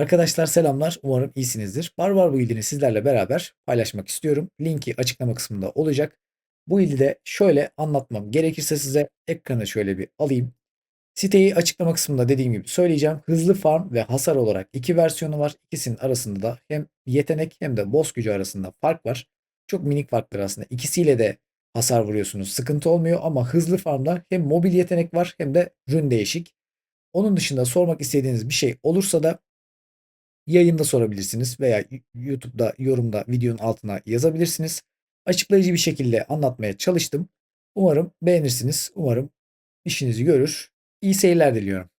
Arkadaşlar selamlar. Umarım iyisinizdir. Barbar bu ilini sizlerle beraber paylaşmak istiyorum. Linki açıklama kısmında olacak. Bu ili de şöyle anlatmam gerekirse size ekranı şöyle bir alayım. Siteyi açıklama kısmında dediğim gibi söyleyeceğim. Hızlı farm ve hasar olarak iki versiyonu var. İkisinin arasında da hem yetenek hem de boss gücü arasında fark var. Çok minik farklar aslında. İkisiyle de hasar vuruyorsunuz. Sıkıntı olmuyor ama hızlı farmda hem mobil yetenek var hem de rün değişik. Onun dışında sormak istediğiniz bir şey olursa da yayında sorabilirsiniz veya YouTube'da yorumda videonun altına yazabilirsiniz. Açıklayıcı bir şekilde anlatmaya çalıştım. Umarım beğenirsiniz. Umarım işinizi görür. İyi seyirler diliyorum.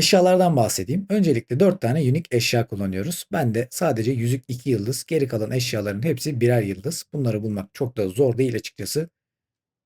Eşyalardan bahsedeyim. Öncelikle 4 tane unik eşya kullanıyoruz. Ben de sadece yüzük 2 yıldız, geri kalan eşyaların hepsi birer yıldız. Bunları bulmak çok da zor değil açıkçası.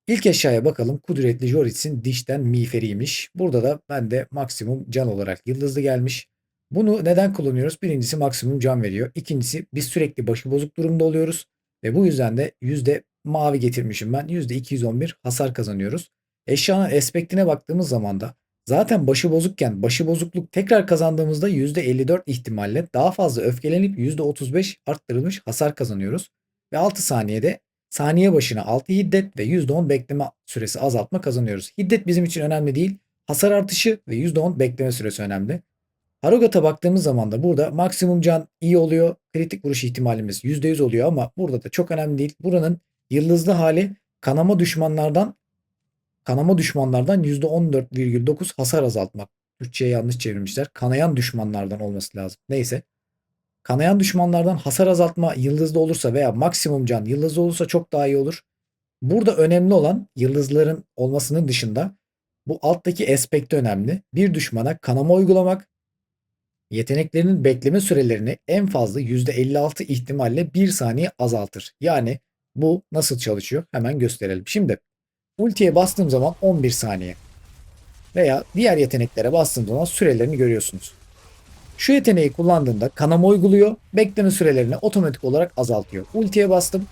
İlk eşyaya bakalım. Kudretli Jorits'in dişten miğferiymiş. Burada da bende maksimum can olarak yıldızlı gelmiş. Bunu neden kullanıyoruz? Birincisi maksimum can veriyor. İkincisi biz sürekli başı bozuk durumda oluyoruz. Ve bu yüzden de yüzde mavi getirmişim ben. Yüzde 211 hasar kazanıyoruz. Eşyanın aspektine baktığımız zaman da Zaten başı bozukken başı bozukluk tekrar kazandığımızda %54 ihtimalle daha fazla öfkelenip %35 arttırılmış hasar kazanıyoruz. Ve 6 saniyede saniye başına 6 hiddet ve %10 bekleme süresi azaltma kazanıyoruz. Hiddet bizim için önemli değil. Hasar artışı ve %10 bekleme süresi önemli. Harugat'a baktığımız zaman da burada maksimum can iyi oluyor. Kritik vuruş ihtimalimiz %100 oluyor ama burada da çok önemli değil. Buranın yıldızlı hali kanama düşmanlardan Kanama düşmanlardan %14,9 hasar azaltmak. Türkçe'ye yanlış çevirmişler. Kanayan düşmanlardan olması lazım. Neyse. Kanayan düşmanlardan hasar azaltma yıldızlı olursa veya maksimum can yıldızlı olursa çok daha iyi olur. Burada önemli olan yıldızların olmasının dışında bu alttaki aspekti önemli. Bir düşmana kanama uygulamak yeteneklerinin bekleme sürelerini en fazla %56 ihtimalle 1 saniye azaltır. Yani bu nasıl çalışıyor? Hemen gösterelim. Şimdi Ultiye bastığım zaman 11 saniye. Veya diğer yeteneklere bastığım zaman sürelerini görüyorsunuz. Şu yeteneği kullandığımda kanama uyguluyor. Bekleme sürelerini otomatik olarak azaltıyor. Ultiye bastım.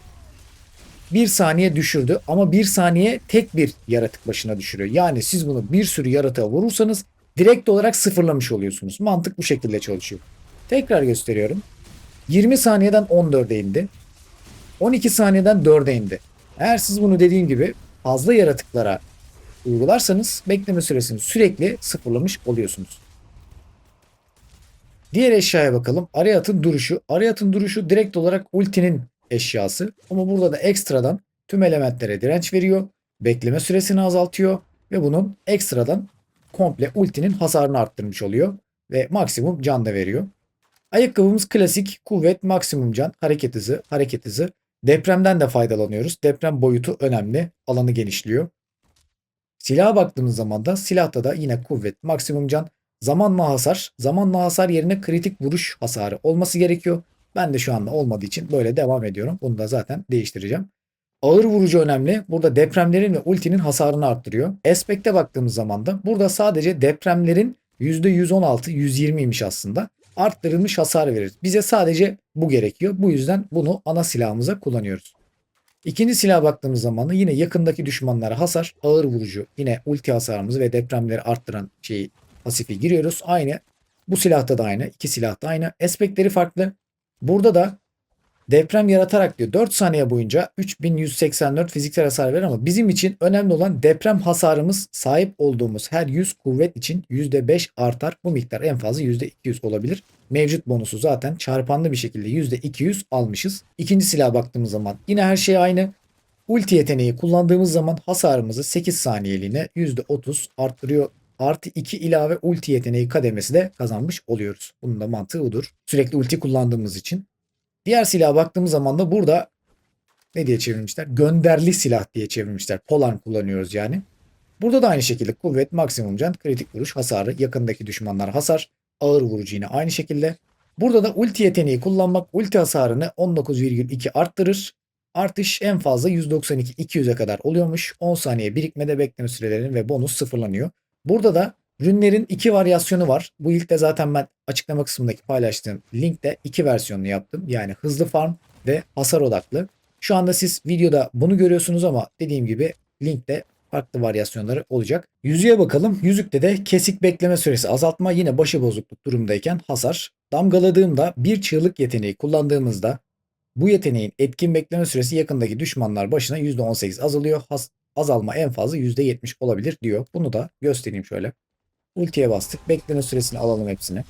1 saniye düşürdü ama 1 saniye tek bir yaratık başına düşürüyor. Yani siz bunu bir sürü yaratığa vurursanız direkt olarak sıfırlamış oluyorsunuz. Mantık bu şekilde çalışıyor. Tekrar gösteriyorum. 20 saniyeden 14'e indi. 12 saniyeden 4'e indi. Eğer siz bunu dediğim gibi fazla yaratıklara uygularsanız bekleme süresini sürekli sıfırlamış oluyorsunuz. Diğer eşyaya bakalım. Arayat'ın duruşu. Arayat'ın duruşu direkt olarak ultinin eşyası. Ama burada da ekstradan tüm elementlere direnç veriyor. Bekleme süresini azaltıyor. Ve bunun ekstradan komple ultinin hasarını arttırmış oluyor. Ve maksimum can da veriyor. Ayakkabımız klasik kuvvet, maksimum can, hareket hızı, hareket hızı. Depremden de faydalanıyoruz. Deprem boyutu önemli. Alanı genişliyor. Silaha baktığımız zaman da silahta da yine kuvvet, maksimum can, zamanla hasar. Zamanla hasar yerine kritik vuruş hasarı olması gerekiyor. Ben de şu anda olmadığı için böyle devam ediyorum. Bunu da zaten değiştireceğim. Ağır vurucu önemli. Burada depremlerin ve ultinin hasarını arttırıyor. Aspekte baktığımız zaman da burada sadece depremlerin %116, 120'ymiş aslında. Arttırılmış hasar verir. Bize sadece bu gerekiyor. Bu yüzden bunu ana silahımıza kullanıyoruz. İkinci silaha baktığımız zaman da yine yakındaki düşmanlara hasar, ağır vurucu, yine ulti hasarımızı ve depremleri arttıran şeyi pasifi giriyoruz. Aynı bu silahta da aynı, iki silahta aynı. Aspektleri farklı. Burada da deprem yaratarak diyor 4 saniye boyunca 3184 fiziksel hasar verir ama bizim için önemli olan deprem hasarımız sahip olduğumuz her 100 kuvvet için %5 artar. Bu miktar en fazla %200 olabilir. Mevcut bonusu zaten çarpanlı bir şekilde %200 almışız. İkinci silaha baktığımız zaman yine her şey aynı. Ulti yeteneği kullandığımız zaman hasarımızı 8 saniyeliğine %30 arttırıyor. Artı 2 ilave ulti yeteneği kademesi de kazanmış oluyoruz. Bunun da mantığı budur. Sürekli ulti kullandığımız için. Diğer silaha baktığımız zaman da burada ne diye çevirmişler? Gönderli silah diye çevirmişler. Polan kullanıyoruz yani. Burada da aynı şekilde kuvvet, maksimum can, kritik vuruş, hasarı, yakındaki düşmanlar hasar, ağır vurucu yine aynı şekilde. Burada da ulti yeteneği kullanmak ulti hasarını 19,2 arttırır. Artış en fazla 192-200'e kadar oluyormuş. 10 saniye birikmede bekleme sürelerinin ve bonus sıfırlanıyor. Burada da Rünlerin iki varyasyonu var. Bu ilk de zaten ben açıklama kısmındaki paylaştığım linkte iki versiyonunu yaptım. Yani hızlı farm ve hasar odaklı. Şu anda siz videoda bunu görüyorsunuz ama dediğim gibi linkte farklı varyasyonları olacak. Yüzüğe bakalım. Yüzükte de kesik bekleme süresi azaltma yine başı bozukluk durumdayken hasar. Damgaladığımda bir çığlık yeteneği kullandığımızda bu yeteneğin etkin bekleme süresi yakındaki düşmanlar başına %18 azalıyor. Has azalma en fazla %70 olabilir diyor. Bunu da göstereyim şöyle. Ultiye bastık. Bekleme süresini alalım hepsini.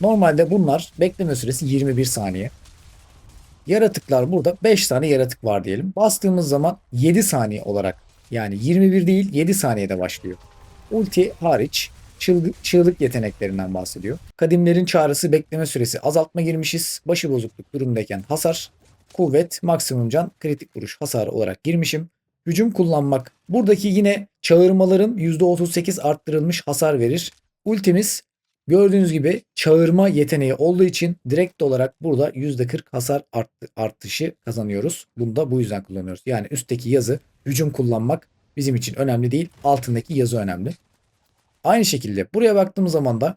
Normalde bunlar bekleme süresi 21 saniye. Yaratıklar burada 5 tane yaratık var diyelim. Bastığımız zaman 7 saniye olarak yani 21 değil 7 saniyede başlıyor. Ulti hariç çığlık, yeteneklerinden bahsediyor. Kadimlerin çağrısı bekleme süresi azaltma girmişiz. Başı bozukluk durumdayken hasar, kuvvet, maksimum can, kritik vuruş hasarı olarak girmişim hücum kullanmak. Buradaki yine çağırmaların %38 arttırılmış hasar verir. Ultimiz gördüğünüz gibi çağırma yeteneği olduğu için direkt olarak burada %40 hasar artışı kazanıyoruz. Bunu da bu yüzden kullanıyoruz. Yani üstteki yazı hücum kullanmak bizim için önemli değil. Altındaki yazı önemli. Aynı şekilde buraya baktığımız zaman da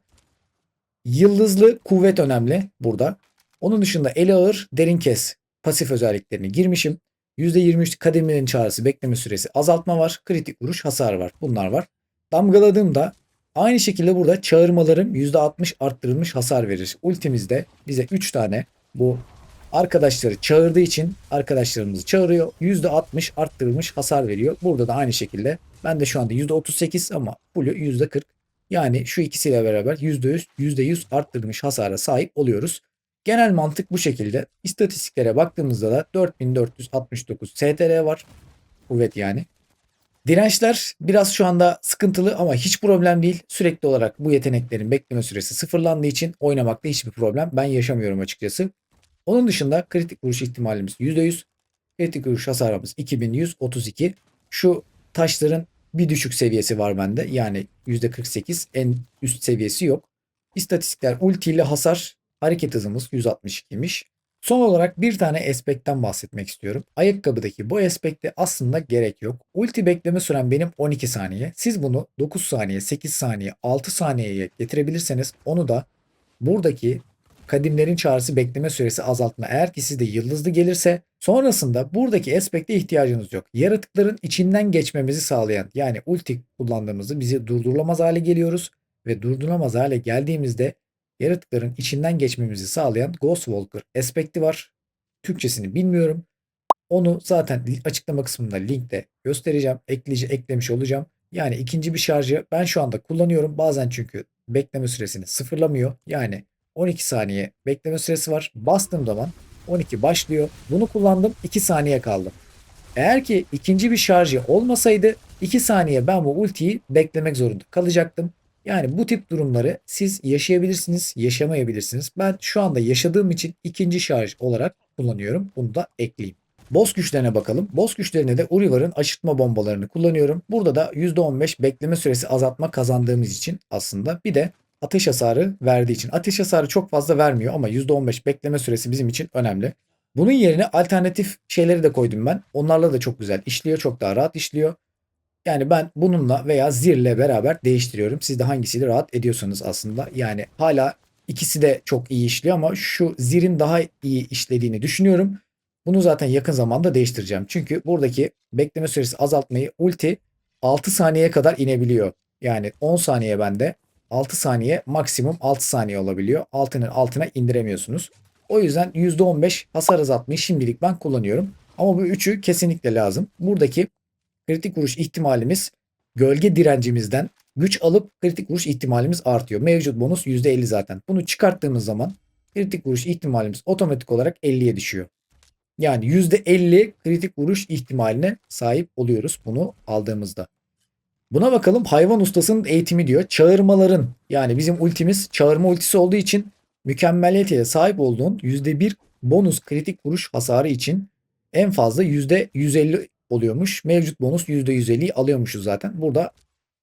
yıldızlı kuvvet önemli burada. Onun dışında eli ağır derin kes pasif özelliklerini girmişim. %23 kademenin çağrısı bekleme süresi azaltma var. Kritik vuruş hasar var. Bunlar var. Damgaladığımda aynı şekilde burada çağırmalarım %60 arttırılmış hasar verir. Ultimizde bize 3 tane bu arkadaşları çağırdığı için arkadaşlarımızı çağırıyor. %60 arttırılmış hasar veriyor. Burada da aynı şekilde ben de şu anda %38 ama full'ü %40. Yani şu ikisiyle beraber %100, %100 arttırılmış hasara sahip oluyoruz. Genel mantık bu şekilde. İstatistiklere baktığımızda da 4469 STR var. Kuvvet yani. Dirençler biraz şu anda sıkıntılı ama hiç problem değil. Sürekli olarak bu yeteneklerin bekleme süresi sıfırlandığı için oynamakta hiçbir problem ben yaşamıyorum açıkçası. Onun dışında kritik vuruş ihtimalimiz %100. Kritik vuruş hasarımız 2132. Şu taşların bir düşük seviyesi var bende. Yani %48 en üst seviyesi yok. İstatistikler ulti ile hasar Hareket hızımız 162'miş. Son olarak bir tane espekten bahsetmek istiyorum. Ayakkabıdaki bu espekte aslında gerek yok. Ulti bekleme süren benim 12 saniye. Siz bunu 9 saniye, 8 saniye, 6 saniyeye getirebilirseniz onu da buradaki kadimlerin çağrısı bekleme süresi azaltma. Eğer ki sizde yıldızlı gelirse sonrasında buradaki aspekte ihtiyacınız yok. Yaratıkların içinden geçmemizi sağlayan yani ulti kullandığımızda bizi durdurulamaz hale geliyoruz ve durdurulamaz hale geldiğimizde yaratıkların içinden geçmemizi sağlayan Ghost Walker aspekti var. Türkçesini bilmiyorum. Onu zaten açıklama kısmında linkte göstereceğim. Ekleyici eklemiş olacağım. Yani ikinci bir şarjı ben şu anda kullanıyorum. Bazen çünkü bekleme süresini sıfırlamıyor. Yani 12 saniye bekleme süresi var. Bastığım zaman 12 başlıyor. Bunu kullandım 2 saniye kaldı. Eğer ki ikinci bir şarjı olmasaydı 2 saniye ben bu ultiyi beklemek zorunda kalacaktım. Yani bu tip durumları siz yaşayabilirsiniz, yaşamayabilirsiniz. Ben şu anda yaşadığım için ikinci şarj olarak kullanıyorum. Bunu da ekleyeyim. Boss güçlerine bakalım. Boss güçlerine de Urivar'ın aşırtma bombalarını kullanıyorum. Burada da %15 bekleme süresi azaltma kazandığımız için aslında bir de ateş hasarı verdiği için. Ateş hasarı çok fazla vermiyor ama %15 bekleme süresi bizim için önemli. Bunun yerine alternatif şeyleri de koydum ben. Onlarla da çok güzel işliyor. Çok daha rahat işliyor. Yani ben bununla veya zirle beraber değiştiriyorum. Siz de hangisiyle rahat ediyorsanız aslında. Yani hala ikisi de çok iyi işliyor ama şu zirin daha iyi işlediğini düşünüyorum. Bunu zaten yakın zamanda değiştireceğim. Çünkü buradaki bekleme süresi azaltmayı ulti 6 saniyeye kadar inebiliyor. Yani 10 saniye bende 6 saniye maksimum 6 saniye olabiliyor. Altının altına indiremiyorsunuz. O yüzden %15 hasar azaltmayı şimdilik ben kullanıyorum. Ama bu üçü kesinlikle lazım. Buradaki kritik vuruş ihtimalimiz gölge direncimizden güç alıp kritik vuruş ihtimalimiz artıyor. Mevcut bonus %50 zaten. Bunu çıkarttığımız zaman kritik vuruş ihtimalimiz otomatik olarak 50'ye düşüyor. Yani %50 kritik vuruş ihtimaline sahip oluyoruz bunu aldığımızda. Buna bakalım hayvan ustasının eğitimi diyor. Çağırmaların yani bizim ultimiz çağırma ultisi olduğu için mükemmeliyete sahip olduğun %1 bonus kritik vuruş hasarı için en fazla %150 oluyormuş. Mevcut bonus %150'yi alıyormuşuz zaten. Burada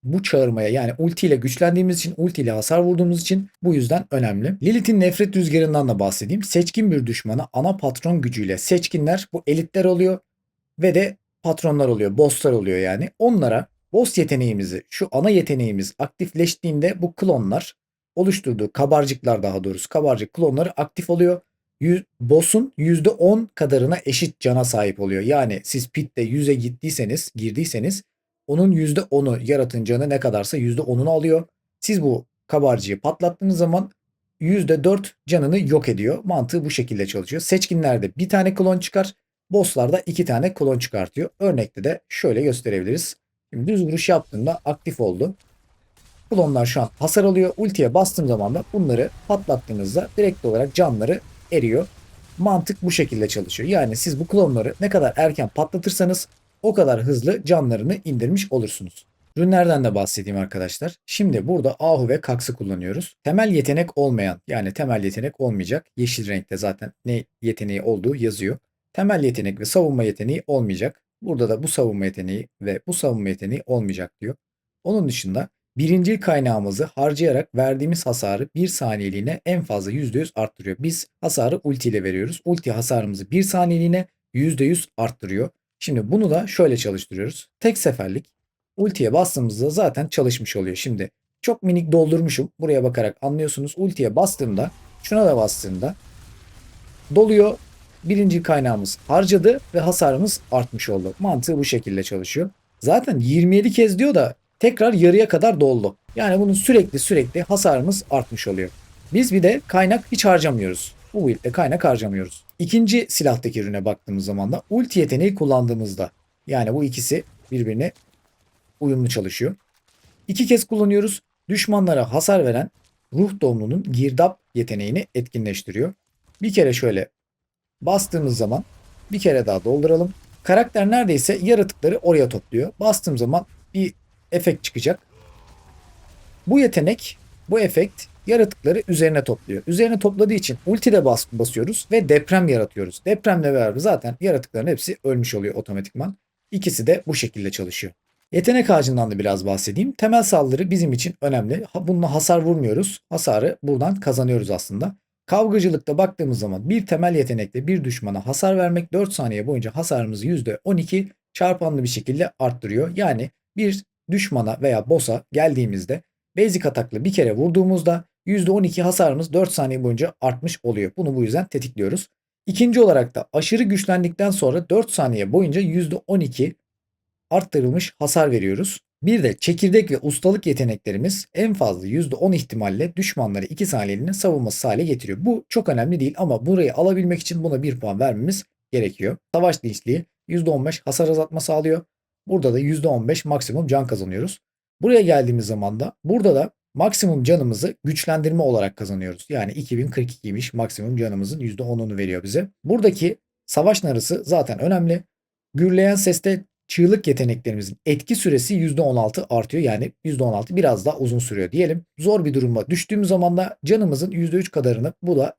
bu çağırmaya yani ulti ile güçlendiğimiz için, ulti ile hasar vurduğumuz için bu yüzden önemli. Lilith'in nefret rüzgarından da bahsedeyim. Seçkin bir düşmana ana patron gücüyle seçkinler bu elitler oluyor ve de patronlar oluyor, bosslar oluyor yani. Onlara boss yeteneğimizi, şu ana yeteneğimiz aktifleştiğinde bu klonlar oluşturduğu kabarcıklar daha doğrusu kabarcık klonları aktif oluyor. Yüz, boss'un %10 kadarına eşit cana sahip oluyor. Yani siz pitte 100'e gittiyseniz, girdiyseniz onun %10'u yaratın canı ne kadarsa %10'unu alıyor. Siz bu kabarcığı patlattığınız zaman %4 canını yok ediyor. Mantığı bu şekilde çalışıyor. Seçkinlerde bir tane klon çıkar. Bosslarda iki tane klon çıkartıyor. Örnekte de şöyle gösterebiliriz. Şimdi düz vuruş yaptığımda aktif oldu. Klonlar şu an hasar alıyor. Ultiye bastığım zaman da bunları patlattığınızda direkt olarak canları eriyor. Mantık bu şekilde çalışıyor. Yani siz bu klonları ne kadar erken patlatırsanız o kadar hızlı canlarını indirmiş olursunuz. Ürünlerden de bahsedeyim arkadaşlar. Şimdi burada Ahu ve Kaks'ı kullanıyoruz. Temel yetenek olmayan yani temel yetenek olmayacak. Yeşil renkte zaten ne yeteneği olduğu yazıyor. Temel yetenek ve savunma yeteneği olmayacak. Burada da bu savunma yeteneği ve bu savunma yeteneği olmayacak diyor. Onun dışında birincil kaynağımızı harcayarak verdiğimiz hasarı 1 saniyeliğine en fazla %100 arttırıyor. Biz hasarı ulti ile veriyoruz. Ulti hasarımızı 1 saniyeliğine %100 arttırıyor. Şimdi bunu da şöyle çalıştırıyoruz. Tek seferlik ultiye bastığımızda zaten çalışmış oluyor. Şimdi çok minik doldurmuşum. Buraya bakarak anlıyorsunuz. Ultiye bastığımda şuna da bastığımda doluyor. Birinci kaynağımız harcadı ve hasarımız artmış oldu. Mantığı bu şekilde çalışıyor. Zaten 27 kez diyor da tekrar yarıya kadar doldu. Yani bunun sürekli sürekli hasarımız artmış oluyor. Biz bir de kaynak hiç harcamıyoruz. Bu build'de kaynak harcamıyoruz. İkinci silahtaki ürüne baktığımız zaman da ulti yeteneği kullandığımızda yani bu ikisi birbirine uyumlu çalışıyor. İki kez kullanıyoruz. Düşmanlara hasar veren ruh doğumlunun girdap yeteneğini etkinleştiriyor. Bir kere şöyle bastığımız zaman bir kere daha dolduralım. Karakter neredeyse yaratıkları oraya topluyor. Bastığım zaman bir efekt çıkacak. Bu yetenek, bu efekt yaratıkları üzerine topluyor. Üzerine topladığı için ultide bas basıyoruz ve deprem yaratıyoruz. Depremle beraber zaten yaratıkların hepsi ölmüş oluyor otomatikman. İkisi de bu şekilde çalışıyor. Yetenek ağacından da biraz bahsedeyim. Temel saldırı bizim için önemli. Bununla hasar vurmuyoruz. Hasarı buradan kazanıyoruz aslında. Kavgacılıkta baktığımız zaman bir temel yetenekle bir düşmana hasar vermek 4 saniye boyunca hasarımızı %12 çarpanlı bir şekilde arttırıyor. Yani bir düşmana veya boss'a geldiğimizde basic atakla bir kere vurduğumuzda %12 hasarımız 4 saniye boyunca artmış oluyor. Bunu bu yüzden tetikliyoruz. İkinci olarak da aşırı güçlendikten sonra 4 saniye boyunca %12 arttırılmış hasar veriyoruz. Bir de çekirdek ve ustalık yeteneklerimiz en fazla %10 ihtimalle düşmanları 2 saniyeliğine savunması hale getiriyor. Bu çok önemli değil ama burayı alabilmek için buna 1 puan vermemiz gerekiyor. Savaş dinçliği %15 hasar azaltma sağlıyor. Burada da %15 maksimum can kazanıyoruz. Buraya geldiğimiz zaman da burada da maksimum canımızı güçlendirme olarak kazanıyoruz. Yani 2042'ymiş maksimum canımızın %10'unu veriyor bize. Buradaki savaş narısı zaten önemli. Gürleyen seste çığlık yeteneklerimizin etki süresi %16 artıyor. Yani %16 biraz daha uzun sürüyor diyelim. Zor bir duruma düştüğümüz zaman da canımızın %3 kadarını bu da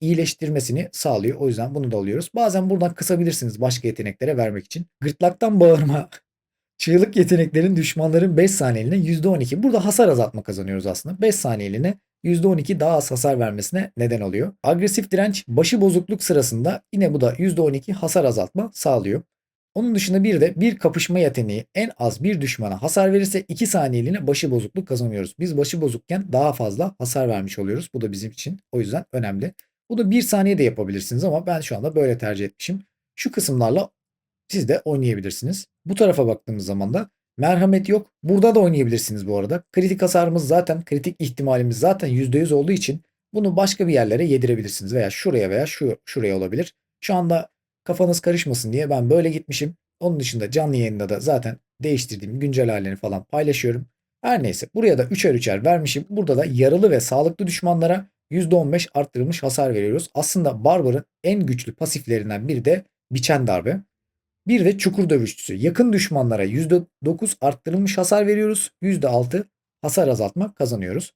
iyileştirmesini sağlıyor. O yüzden bunu da alıyoruz. Bazen buradan kısabilirsiniz başka yeteneklere vermek için. Gırtlaktan bağırma. Çığlık yeteneklerin düşmanların 5 saniyeliğine %12. Burada hasar azaltma kazanıyoruz aslında. 5 saniyeliğine %12 daha az hasar vermesine neden oluyor. Agresif direnç başı bozukluk sırasında yine bu da %12 hasar azaltma sağlıyor. Onun dışında bir de bir kapışma yeteneği en az bir düşmana hasar verirse 2 saniyeliğine başı bozukluk kazanıyoruz. Biz başı bozukken daha fazla hasar vermiş oluyoruz. Bu da bizim için o yüzden önemli. Bu da 1 saniye de yapabilirsiniz ama ben şu anda böyle tercih etmişim. Şu kısımlarla siz de oynayabilirsiniz. Bu tarafa baktığımız zaman da merhamet yok. Burada da oynayabilirsiniz bu arada. Kritik hasarımız zaten, kritik ihtimalimiz zaten %100 olduğu için bunu başka bir yerlere yedirebilirsiniz veya şuraya veya şu şuraya olabilir. Şu anda kafanız karışmasın diye ben böyle gitmişim. Onun dışında canlı yayında da zaten değiştirdiğim güncel halini falan paylaşıyorum. Her neyse buraya da 3'er 3'er vermişim. Burada da yaralı ve sağlıklı düşmanlara %15 arttırılmış hasar veriyoruz. Aslında Barbar'ın en güçlü pasiflerinden biri de biçen darbe. Bir de çukur dövüşçüsü. Yakın düşmanlara %9 arttırılmış hasar veriyoruz. %6 hasar azaltma kazanıyoruz.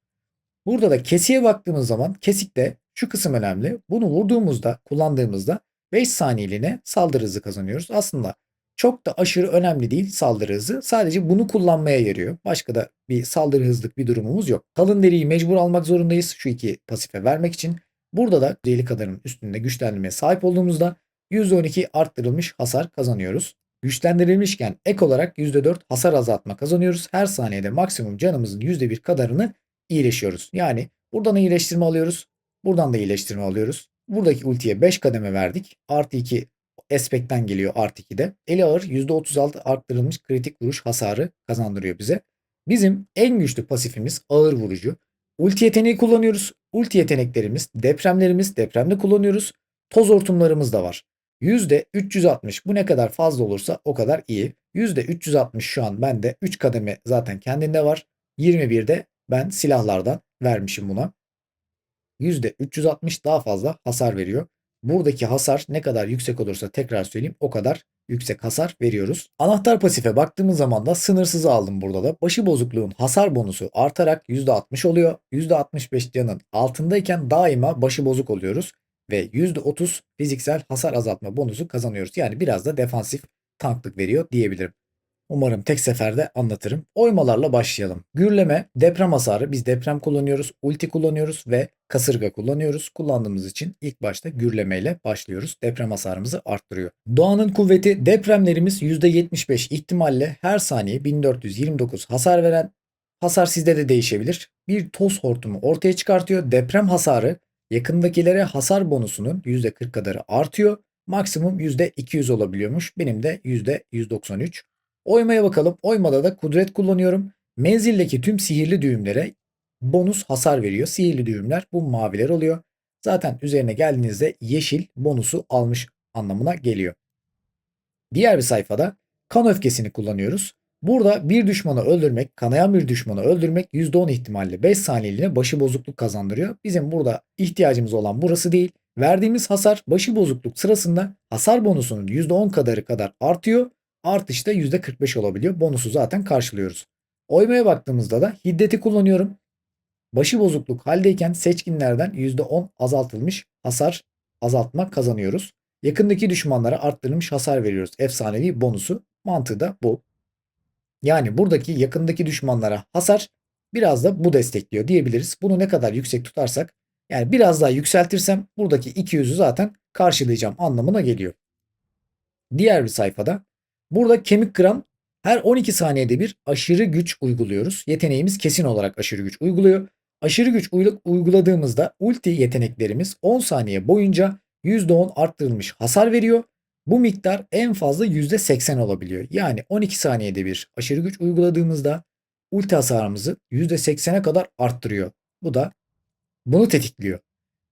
Burada da kesiye baktığımız zaman kesikte şu kısım önemli. Bunu vurduğumuzda, kullandığımızda 5 saniyeliğine saldırı hızı kazanıyoruz. Aslında çok da aşırı önemli değil saldırı hızı. Sadece bunu kullanmaya yarıyor. Başka da bir saldırı hızlık bir durumumuz yok. Kalın deriyi mecbur almak zorundayız şu iki pasife vermek için. Burada da deli kadarın üstünde güçlendirmeye sahip olduğumuzda %12 arttırılmış hasar kazanıyoruz. Güçlendirilmişken ek olarak %4 hasar azaltma kazanıyoruz. Her saniyede maksimum canımızın %1 kadarını iyileşiyoruz. Yani buradan iyileştirme alıyoruz. Buradan da iyileştirme alıyoruz. Buradaki ultiye 5 kademe verdik. Artı 2 Aspect'ten geliyor artı 2'de. Eli ağır %36 arttırılmış kritik vuruş hasarı kazandırıyor bize. Bizim en güçlü pasifimiz ağır vurucu. Ulti yeteneği kullanıyoruz. Ulti yeteneklerimiz, depremlerimiz, depremde kullanıyoruz. Toz hortumlarımız da var. %360 bu ne kadar fazla olursa o kadar iyi. %360 şu an bende 3 kademe zaten kendinde var. 21'de ben silahlardan vermişim buna. %360 daha fazla hasar veriyor. Buradaki hasar ne kadar yüksek olursa tekrar söyleyeyim o kadar yüksek hasar veriyoruz. Anahtar pasife baktığımız zaman da sınırsızı aldım burada da. Başı bozukluğun hasar bonusu artarak %60 oluyor. %65 canın altındayken daima başı bozuk oluyoruz. Ve %30 fiziksel hasar azaltma bonusu kazanıyoruz. Yani biraz da defansif tanklık veriyor diyebilirim. Umarım tek seferde anlatırım. Oymalarla başlayalım. Gürleme, deprem hasarı. Biz deprem kullanıyoruz, ulti kullanıyoruz ve kasırga kullanıyoruz. Kullandığımız için ilk başta gürlemeyle başlıyoruz. Deprem hasarımızı arttırıyor. Doğanın kuvveti depremlerimiz %75 ihtimalle her saniye 1429 hasar veren hasar sizde de değişebilir. Bir toz hortumu ortaya çıkartıyor. Deprem hasarı yakındakilere hasar bonusunun %40 kadarı artıyor. Maksimum %200 olabiliyormuş. Benim de %193. Oymaya bakalım. Oymada da kudret kullanıyorum. Menzildeki tüm sihirli düğümlere bonus hasar veriyor. Sihirli düğümler bu maviler oluyor. Zaten üzerine geldiğinizde yeşil bonusu almış anlamına geliyor. Diğer bir sayfada kan öfkesini kullanıyoruz. Burada bir düşmanı öldürmek, kanayan bir düşmanı öldürmek %10 ihtimalle 5 saniyeliğine başı bozukluk kazandırıyor. Bizim burada ihtiyacımız olan burası değil. Verdiğimiz hasar başı bozukluk sırasında hasar bonusunun %10 kadarı kadar artıyor artış da %45 olabiliyor. Bonusu zaten karşılıyoruz. Oymaya baktığımızda da hiddeti kullanıyorum. Başı bozukluk haldeyken seçkinlerden %10 azaltılmış hasar azaltma kazanıyoruz. Yakındaki düşmanlara arttırılmış hasar veriyoruz. Efsanevi bonusu. Mantığı da bu. Yani buradaki yakındaki düşmanlara hasar biraz da bu destekliyor diyebiliriz. Bunu ne kadar yüksek tutarsak yani biraz daha yükseltirsem buradaki 200'ü zaten karşılayacağım anlamına geliyor. Diğer bir sayfada Burada kemik kıran her 12 saniyede bir aşırı güç uyguluyoruz. Yeteneğimiz kesin olarak aşırı güç uyguluyor. Aşırı güç uygu- uyguladığımızda ulti yeteneklerimiz 10 saniye boyunca %10 arttırılmış hasar veriyor. Bu miktar en fazla %80 olabiliyor. Yani 12 saniyede bir aşırı güç uyguladığımızda ulti hasarımızı %80'e kadar arttırıyor. Bu da bunu tetikliyor.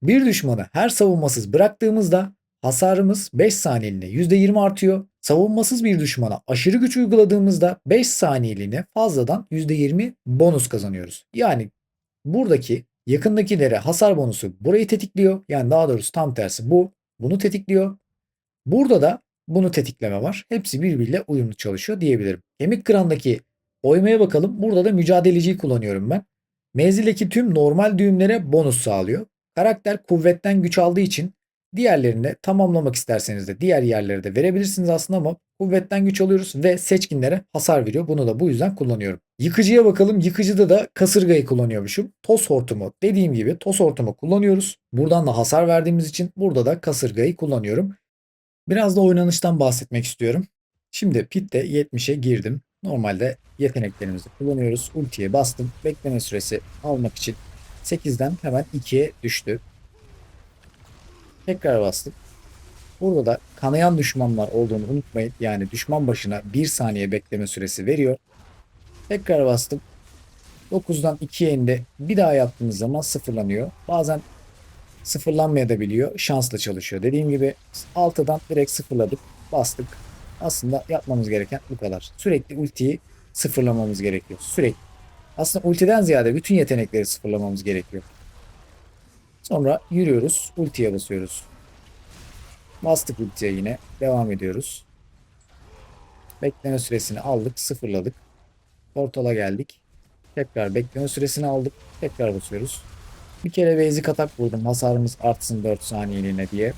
Bir düşmanı her savunmasız bıraktığımızda hasarımız 5 saniyeliğine %20 artıyor. Savunmasız bir düşmana aşırı güç uyguladığımızda 5 saniyeliğine fazladan %20 bonus kazanıyoruz. Yani buradaki yakındakilere hasar bonusu burayı tetikliyor. Yani daha doğrusu tam tersi bu bunu tetikliyor. Burada da bunu tetikleme var. Hepsi birbiriyle uyumlu çalışıyor diyebilirim. Kemik kırandaki oymaya bakalım. Burada da mücadeleciyi kullanıyorum ben. Menzildeki tüm normal düğümlere bonus sağlıyor. Karakter kuvvetten güç aldığı için diğerlerini tamamlamak isterseniz de diğer yerlere de verebilirsiniz aslında ama kuvvetten güç alıyoruz ve seçkinlere hasar veriyor. Bunu da bu yüzden kullanıyorum. Yıkıcıya bakalım. Yıkıcıda da kasırgayı kullanıyormuşum. Toz hortumu dediğim gibi toz hortumu kullanıyoruz. Buradan da hasar verdiğimiz için burada da kasırgayı kullanıyorum. Biraz da oynanıştan bahsetmek istiyorum. Şimdi pitte 70'e girdim. Normalde yeteneklerimizi kullanıyoruz. Ultiye bastım. Bekleme süresi almak için 8'den hemen 2'ye düştü. Tekrar bastım. Burada da kanayan düşmanlar olduğunu unutmayın. Yani düşman başına 1 saniye bekleme süresi veriyor. Tekrar bastım. 9'dan 2'ye indi. Bir daha yaptığımız zaman sıfırlanıyor. Bazen sıfırlanmaya da biliyor. Şansla çalışıyor. Dediğim gibi 6'dan direkt sıfırladık. Bastık. Aslında yapmamız gereken bu kadar. Sürekli ultiyi sıfırlamamız gerekiyor. Sürekli. Aslında ultiden ziyade bütün yetenekleri sıfırlamamız gerekiyor. Sonra yürüyoruz. Ultiye basıyoruz. Bastık ultiye yine. Devam ediyoruz. Bekleme süresini aldık. Sıfırladık. Portala geldik. Tekrar bekleme süresini aldık. Tekrar basıyoruz. Bir kere basic atak vurdum. Hasarımız artsın 4 saniyeliğine diye.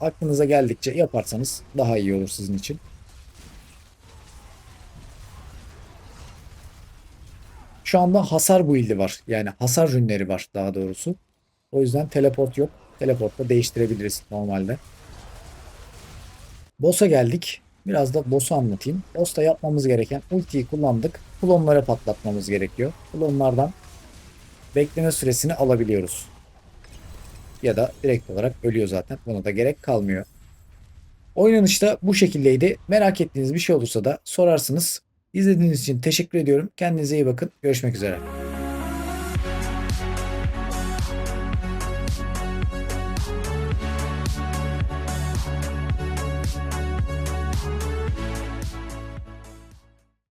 Aklınıza geldikçe yaparsanız daha iyi olur sizin için. Şu anda hasar build'i var. Yani hasar rünleri var daha doğrusu. O yüzden teleport yok. Teleportla değiştirebiliriz normalde. Boss'a geldik. Biraz da boss'u anlatayım. Boss'ta yapmamız gereken ultiyi kullandık. Klonları patlatmamız gerekiyor. Klonlardan bekleme süresini alabiliyoruz. Ya da direkt olarak ölüyor zaten. Buna da gerek kalmıyor. Oynanışta bu şekildeydi. Merak ettiğiniz bir şey olursa da sorarsınız. İzlediğiniz için teşekkür ediyorum. Kendinize iyi bakın. Görüşmek üzere.